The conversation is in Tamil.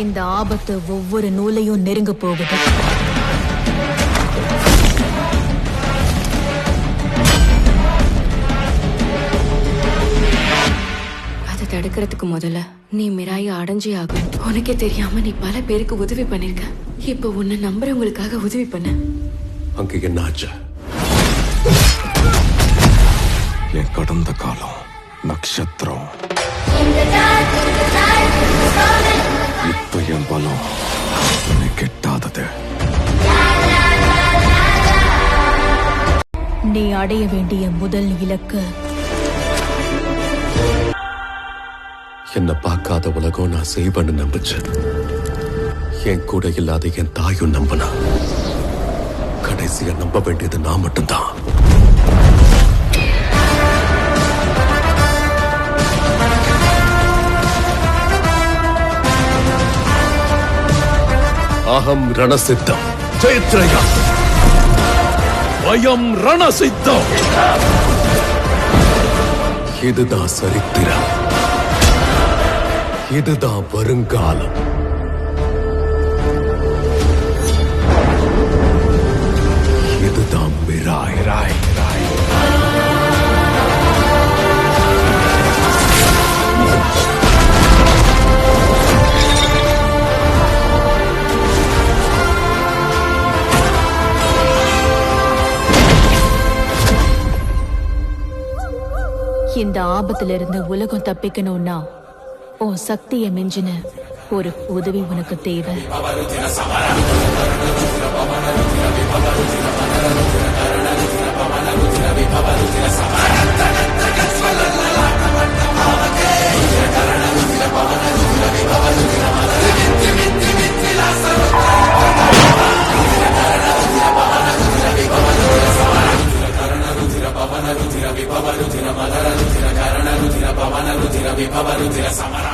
இந்த ஆபத்து ஒவ்வொரு நூலையும் நெருங்க போகுது. அதை தடுக்கிறதுக்கு முதல்ல நீ மிராய அடைஞ்சே ஆகும் உனக்கே தெரியாம நீ பல பேருக்கு உதவி பண்ணிருக்க. இப்ப உன்னை நம்புறவங்களுக்காக உதவி பண்ண. அங்க என்ன ஆச்சு? என் கடந்த காலம் நட்சத்திரம் நீ அடைய வேண்டிய முதல் இலக்கு. என்ன பார்க்காத உலகம் நான் செய்வேன்னு நம்பிச்சேன் என் கூட இல்லாத என் தாயும் நம்பினா. கடைசியா நம்ப வேண்டியது நான் மட்டும்தான். அகம் ரணசித்தம். ஜெயத்ரயா. வயம் ரணசித்தம் இதுதான் சரித்திரம். இதுதான் வருங்காலம். இந்த ஆபத்துல இருந்து உலகம் தப்பிக்கணும்னா உன் சக்தியை மிஞ்சின ஒரு உதவி உனக்கு தேவை. వీర విభవరుదిర సమరా